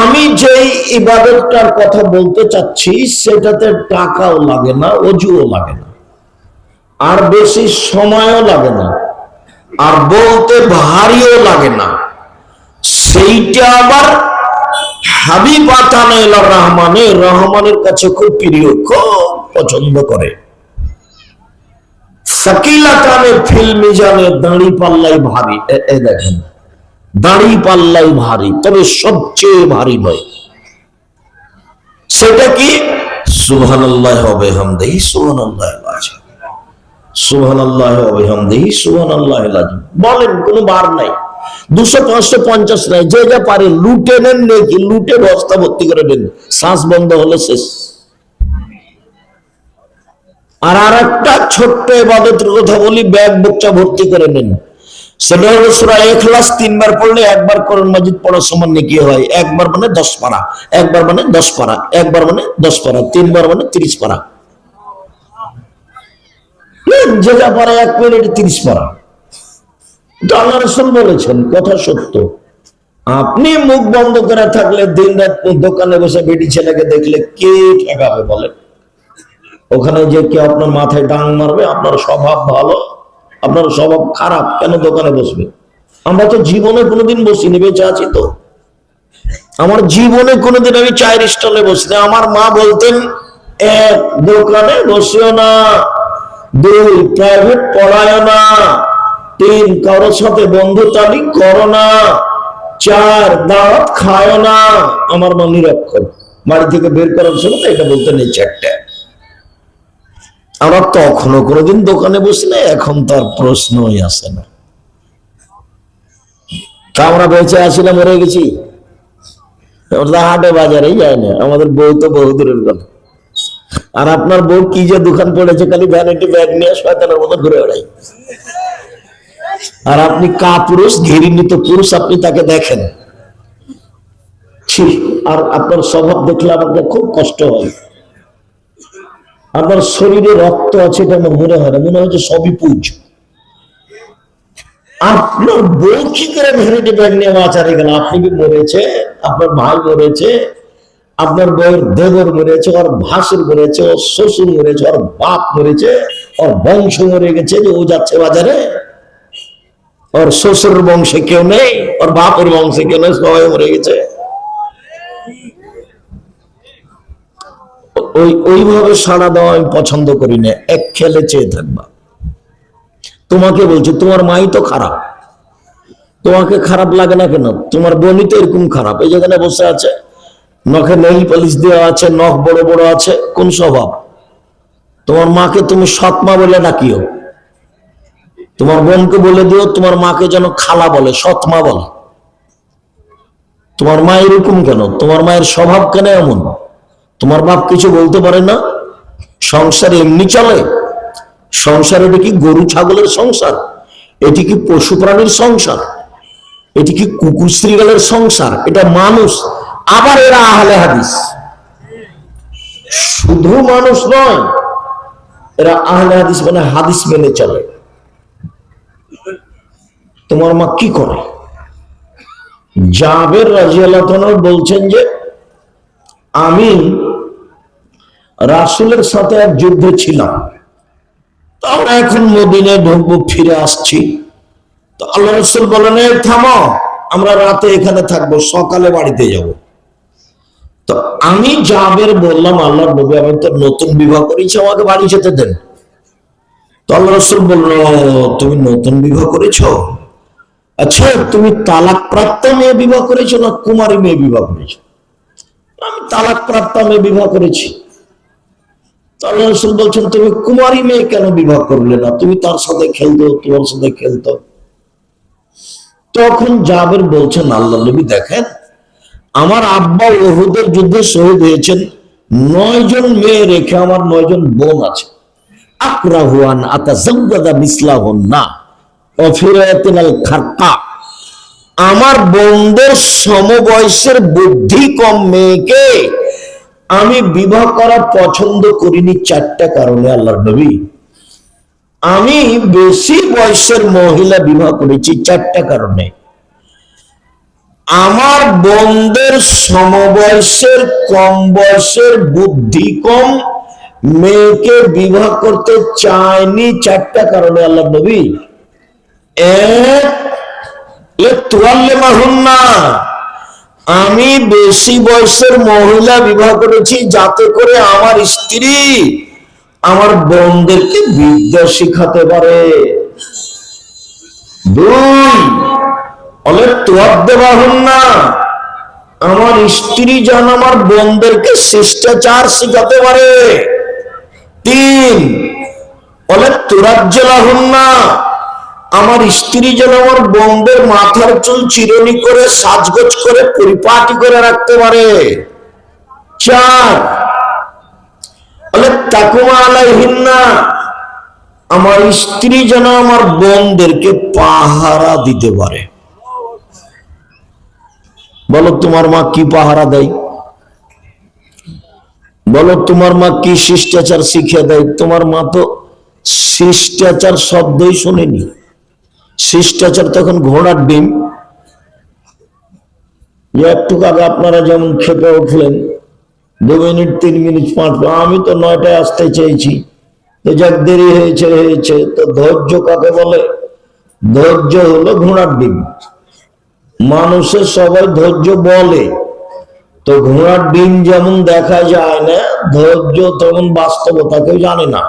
আমি যেই ইবাদতটার কথা বলতে চাচ্ছি, সেটাতে টাকাও লাগে না, অজুও লাগে না। আর বেশি সময়ও লাগে না। আর বলতে ভারীও লাগে না। সেইটা আবার হাবিব আতানাইল রহমানে, রহমানের কাছে খুব প্রিয়, খুব পছন্দ করে। সাকিলাতানে ফিল মিজানে দাঁড়ি পাল্লাই ভারী এ দেখেন। দাঁড়ি পাল্লাই ভারী, তবে সবচেয়ে ভারী নয়। সেটা কি? সুহান আল্লাহ হবে হামদেহি সুহান আল্লাহ দুশো পাঁচশো পঞ্চাশ নাই পারে লুটে নেন লুটে বস্তা ভর্তি করে নেন, শ্বাস বন্ধ হলে শেষ। আর আর একটা ছোট্ট এবাদতের কথা বলি, ব্যাগ বুকটা ভর্তি করে নেন। সেটা হলো সুরা এখলাস তিনবার পড়লে একবার করুন মাজিদ পড়ার সমান নাকি হয়? একবার মানে দশ পারা। একবার মানে দশ পারা। একবার মানে দশ পারা। তিনবার মানে তিরিশ পারা। যে পারে এক মিনিটে তিরিশ পারা। এটা আল্লাহ রসুল বলেছেন, কথা সত্য। আপনি মুখ বন্ধ করে থাকলে দিন রাত দোকানে বসে বেটি ছেলেকে দেখলে কে ঠেকাবে বলেন? ওখানে যে কেউ আপনার মাথায় ডাং মারবে, আপনার স্বভাব ভালো? আপনার স্বভাব খারাপ, কেন দোকানে বসবে? আমরা তো জীবনে কোনোদিন বসিনি, বেঁচে আছি তো। আমার জীবনে কোনোদিন আমি চায়ের স্টলে বসিনি। আমার মা বলতেন এক দোকানে বসিও না, দুই প্রাইভেট পড়ায় না, তিন, কারোর সাথে বন্ধুতালি করো না, চার, দাওয়াত খায় না। আমার মা নিরক্ষর বাড়ি থেকে বের করার সময় এটা বলতেন এই চারটা। আমরা তখনও কোনোদিন দোকানে বসি না, এখন তার প্রশ্নই আসে না। তা আমরা বেঁচে আসি না মরে গেছি। হাটে বাজারেই যায় না, আমাদের বউ তো বহু দূরের কথা। আর আপনার বউ কি যে দোকান পড়েছে, খালি ভ্যানিটি ব্যাগ নিয়ে শয়তানের মতো ঘুরে বেড়াই আর আপনি কা পুরুষ, ঘৃণিত পুরুষ, আপনি তাকে দেখেন। আর আপনার স্বভাব দেখলে আমাকে খুব কষ্ট হয়। আপনার শরীরে রক্ত আছে এটা আমার মনে হয় না, মনে হচ্ছে সবই পুজ। আপনার বউ কি করে ভ্যানিটি ব্যাগ নিয়ে আচারে গেল আপনি কি মরেছে? আপনার ভাই মরেছে? আপনার বউয়ের দেবর মরেছে, ওর ভাসুর মরেছে, ওর শ্বশুর মরেছে, ওর বাপ মরেছে, ওর বংশ মরে গেছে, যে ও যাচ্ছে বাজারে। ওর শ্বশুর বংশে কেউ নেই, ওর বাপের বংশে কেউ নেই, সবাই মরে গেছে। ওই, ওইভাবে সাড়া দেওয়া আমি পছন্দ করি না। এক খেলে চেয়ে থাকবা। তোমাকে বলছি, তোমার মাই তো খারাপ। তোমাকে খারাপ লাগে না কেন? তোমার বোনই তো এরকম খারাপ। এই যেখানে বসে আছে, নখে নেই পলিশ দেওয়া আছে, নখ বড় বড় আছে, কোন স্বভাব? তোমার মাকে তুমি সৎ মা বলে ডাকিও। তোমার বোনকে বলে দিও, তোমার মাকে যেন খালা বলে সৎ মা বলে। তোমার মা এরকম কেন? তোমার মায়ের স্বভাব কেন এমন? তোমার বাপ কিছু বলতে পারে না? সংসার এমনি চলে। সংসার, এটা কি গরু ছাগলের সংসার? এটি কি পশু প্রাণীর সংসার? এটি কি কুকুর শ্রীগালের সংসার? এটা মানুষ। আবার এরা আহলে হাদিস। শুধু মানুষ নয়, এরা আহলে হাদিস মানে হাদিস মেনে চলে। তোমার মা কি করে? জাবের রাজিয়াল্লাহ বলছেন যে আমি রাসুলের সাথে এক যুদ্ধে ছিলাম। তো আমরা এখন মদিনায় ঢুকবো, ফিরে আসছি। তো আল্লাহ রসুল বলেন, "এই থামো, আমরা রাতে এখানে থাকব, সকালে বাড়িতে যাব। তো আমি জাবের বললাম, আল্লাহ নবী, আমি তো নতুন বিবাহ করেছি, আমাকে বাড়ি যেতে দেন। তো আল্লাহ রসুল বলল তুমি নতুন বিবাহ করেছ? আচ্ছা তুমি তালাক প্রাপ্ত মেয়ে বিবাহ করেছ না কুমারী মেয়ে বিবাহ করেছ? আমি তালাক প্রাপ্ত মেয়ে বিবাহ করেছি। তো আল্লাহ রসুল বলছেন, তুমি কুমারী মেয়ে কেন বিবাহ করলে না? তুমি তার সাথে খেলতো, তোমার সাথে খেলতো। তখন জাবের বলছেন, আল্লাহ নবী দেখেন, আমার আব্বা ওহুদের যুদ্ধে শহীদ হয়েছেন। নয় জন মেয়ে রেখে আমার নয় জন বোন আছে। আকরাহুয়ান আতাজাওয়াদা মিসলাহুন না অফিরাতিনাল খারকা আমার বোনদের সমবয়সের বুদ্ধি কম মেয়েকে আমি বিবাহ করা পছন্দ করিনি চারটা কারণে, আল্লাহর নবী। আমি বেশি বয়সের মহিলা বিবাহ করেছি চারটা কারণে। আমার বোনদের সমবয়সের কম বয়সের বুদ্ধি কম মেয়েকে বিবাহ করতে চায়নি চারটা কারণে আল্লাহ নবী। আমি বেশি বয়সের মহিলা বিবাহ করেছি যাতে করে আমার স্ত্রী আমার বোনদেরকে বিদ্যা শিখাতে পারে। না আমার স্ত্রী যেন আমার বোনদেরকে শিষ্টাচার শিখাতে পারে। তিন অনেক তোরাজ্য হন না আমার স্ত্রী যেন আমার বোনদের মাথার চুল চিরনি করে, সাজগোজ করে, পরিপাটি করে রাখতে পারে। আমার স্ত্রী যেন আমার বোনদেরকে পাহারা দিতে পারে। বলো, তোমার মা কি পাহারা দেয়? বলো, তোমার মা কি শিষ্টাচার শিখিয়ে দেয়? তোমার মা তো শিষ্টাচার শব্দই শোনেনি। শিষ্টাচার তখন ঘোড়ার ডিম। একটু আগে আপনারা যেমন খেপে উঠলেন, দু মিনিট, তিন মিনিট, পাঁচ আমি তো নয়টায় আসতে চেয়েছি। তো যাক, দেরি হয়েছে হয়েছে। তো ধৈর্য কাকে বলে? ধৈর্য হলো ঘোড়ার ডিম। মানুষের সবাই ধৈর্য বলে। তো ঘোড়ার ডিম যেমন দেখা যায় না, ধৈর্য তেমন বাস্তবতা কেউ জানে না।